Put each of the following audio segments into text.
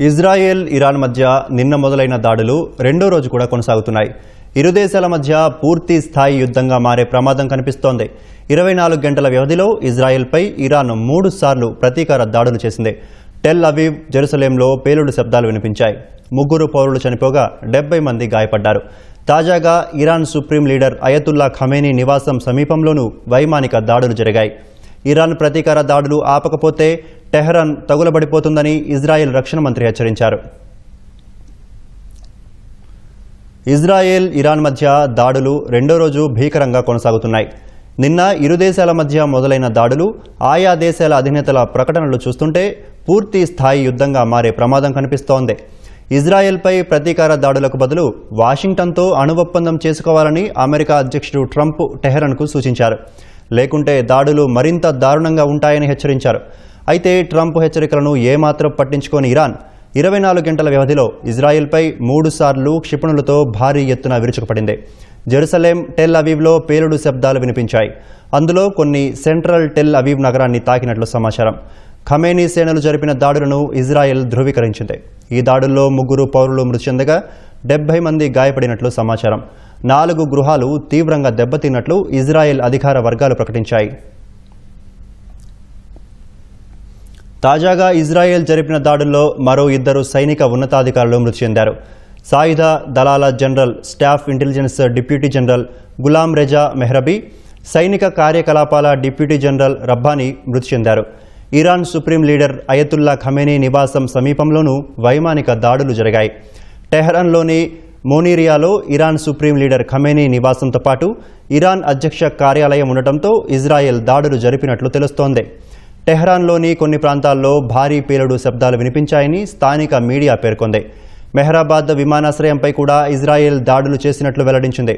Israel Iran మధ్య నిన్న మొదలైన దాడులు రెండో రోజు కూడా కొనసాగుతున్నాయి. ఇరు దేశాల మధ్య పూర్తి స్థాయి యుద్ధంగా మారే ప్రమాదం కనిపిస్తోంది. ఇరవై నాలుగు గంటల వ్యవధిలో ఇజ్రాయెల్పై ఇరాన్ మూడు సార్లు ప్రతీకార దాడులు చేసింది. టెల్ అవీవ్ జెరూసలేంలో పేలుడు శబ్దాలు వినిపించాయి. ముగ్గురు పౌరులు చనిపోగా డెబ్బై మంది గాయపడ్డారు. తాజాగా Iran supreme leader Ayatollah Khamenei నివాసం సమీపంలోనూ వైమానిక దాడులు జరిగాయి. ఇరాన్ ప్రతీకార దాడులు ఆపకపోతే టెహ్రాన్ తగులబడిపోతుందని ఇజ్రాయెల్ రక్షణ మంత్రి హెచ్చరించారు. ఇజ్రాయెల్ ఇరాన్ మధ్య దాడులు రెండో రోజు భీకరంగా కొనసాగుతున్నాయి. నిన్న ఇరు దేశాల మధ్య మొదలైన దాడులు ఆయా దేశాల అధినేతల ప్రకటనలు చూస్తుంటే పూర్తి స్థాయి యుద్ధంగా మారే ప్రమాదం కనిపిస్తోంది. ఇజ్రాయెల్పై ప్రతీకార దాడులకు బదులు వాషింగ్టన్తో అణు ఒప్పందం చేసుకోవాలని అమెరికా అధ్యక్షుడు ట్రంప్ టెహరన్కు సూచించారు. లేకుంటే దాడులు మరింత దారుణంగా ఉంటాయని హెచ్చరించారు. అయితే ట్రంప్ హెచ్చరికలను ఏమాత్రం పట్టించుకోని ఇరాన్ ఇరవై నాలుగు గంటల వ్యవధిలో ఇజ్రాయెల్పై మూడు సార్లు క్షిపణులతో భారీ ఎత్తున విరుచుకుపడింది. జెరూసలేం టెల్ అవీవ్లో పేలుడు శబ్దాలు వినిపించాయి. అందులో కొన్ని సెంట్రల్ టెల్ అవీవ్ నగరాన్ని తాకినట్లు సమాచారం. ఖమేనీ సేనలు జరిపిన దాడులను ఇజ్రాయెల్ ధృవీకరించింది. ఈ దాడుల్లో ముగ్గురు పౌరులు మృతి చెందగా డెబ్బై మంది గాయపడినట్లు సమాచారం. నాలుగు గృహాలు తీవ్రంగా దెబ్బతిన్నట్లు ఇజ్రాయెల్ అధికార వర్గాలు ప్రకటించాయి. తాజాగా ఇజ్రాయెల్ జరిపిన దాడుల్లో మరో ఇద్దరు సైనిక ఉన్నతాధికారులు మృతి చెందారు. సాయుధ దళాల general staff intelligence deputy general Gholam Reza Mehrabi సైనిక కార్యకలాపాల డిప్యూటీ జనరల్ రబ్బానీ మృతి చెందారు. Iran supreme leader Ayatollah Khamenei నివాసం సమీపంలోనూ వైమానిక దాడులు జరిగాయి. టెహ్రాన్లోని మోనీరియాలో ఇరాన్ సుప్రీం లీడర్ ఖమేనీ నివాసంతో పాటు ఇరాన్ అధ్యక్ష కార్యాలయం ఉండటంతో ఇజ్రాయెల్ దాడులు జరిపినట్లు తెలుస్తోంది. టెహ్రాన్లోని కొన్ని ప్రాంతాల్లో భారీ పేలుడు శబ్దాలు వినిపించాయని స్థానిక మీడియా పేర్కొంది. మెహ్రాబాద్ విమానాశ్రయంపై కూడా ఇజ్రాయెల్ దాడులు చేసినట్లు వెల్లడించింది.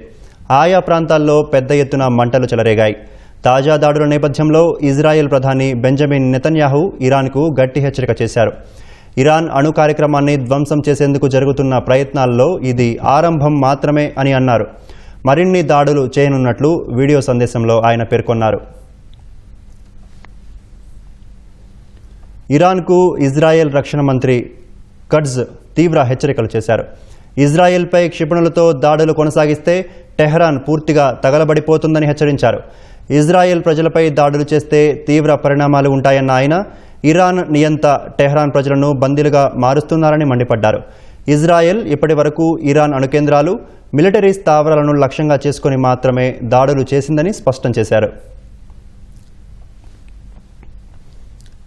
ఆయా ప్రాంతాల్లో పెద్ద ఎత్తున మంటలు చెలరేగాయి. తాజా దాడుల నేపథ్యంలో ఇజ్రాయెల్ ప్రధాని బెంజమిన్ నెతన్యాహు ఇరాన్కు గట్టి హెచ్చరిక చేశారు. ఇరాన్ అణు కార్యక్రమాన్ని ధ్వంసం చేసేందుకు జరుగుతున్న ప్రయత్నాల్లో ఇది ఆరంభం మాత్రమే అని అన్నారు. మరిన్ని దాడులు చేయనున్నట్లు వీడియో సందేశంలో ఆయన పేర్కొన్నారు. ఇరాన్కు ఇజ్రాయెల్ రక్షణ మంత్రి కడ్జ్ తీవ్ర హెచ్చరికలు చేశారు. ఇజ్రాయెల్పై క్షిపణులతో దాడులు కొనసాగిస్తే టెహ్రాన్ పూర్తిగా తగలబడిపోతుందని హెచ్చరించారు. ఇజ్రాయెల్ ప్రజలపై దాడులు చేస్తే తీవ్ర పరిణామాలు ఉంటాయన్న ఆయన ఇరాన్ నియంత టెహ్రాన్ ప్రజలను బందీలుగా మారుస్తున్నారని మండిపడ్డారు. ఇజ్రాయెల్ ఇప్పటి వరకు ఇరాన్ అణుకేంద్రాలు మిలిటరీ స్థావరాలను లక్ష్యంగా చేసుకుని మాత్రమే దాడులు చేసిందని స్పష్టం చేశారు.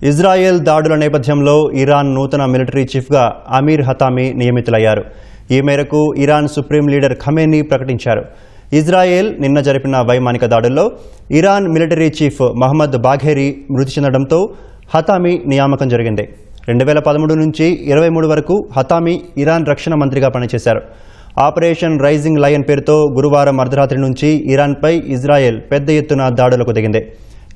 ఇజ్రాయెల్ దాడుల నేపథ్యంలో ఇరాన్ నూతన మిలిటరీ చీఫ్గా అమీర్ హతామీ నియమితులయ్యారు. ఈ మేరకు ఇరాన్ సుప్రీం లీడర్ ఖమేనీ ప్రకటించారు. ఇజ్రాయెల్ నిన్న జరిపిన వైమానిక దాడుల్లో Iran military chief Mohammad Bagheri మృతి చెందడంతో హతామీ నియామకం జరిగింది. రెండు వేల పదమూడు నుంచి ఇరవై మూడు వరకు హతామీ ఇరాన్ రక్షణ మంత్రిగా పనిచేశారు. ఆపరేషన్ రైజింగ్ లయన్ పేరుతో గురువారం అర్ధరాత్రి నుంచి ఇరాన్పై ఇజ్రాయెల్ పెద్ద ఎత్తున దాడులకు దిగింది.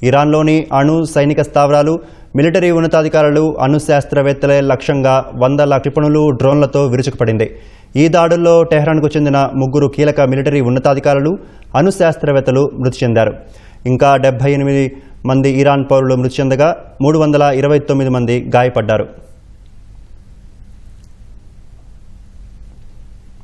ఇరాన్లోని అణు సైనిక స్థావరాలు మిలిటరీ ఉన్నతాధికారులు అణు శాస్త్రవేత్తలే లక్ష్యంగా వందల క్షిపణులు డ్రోన్లతో విరుచుకుపడింది. ఈ దాడుల్లో టెహ్రాన్కు చెందిన ముగ్గురు కీలక మిలిటరీ ఉన్నతాధికారులు అణు శాస్త్రవేత్తలు మృతి చెందారు. ఇంకా డెబ్బై ఎనిమిది మంది ఇరాన్ పౌరులు మృతి చెందగా మూడు వందల ఇరవై తొమ్మిది మంది గాయపడ్డారు.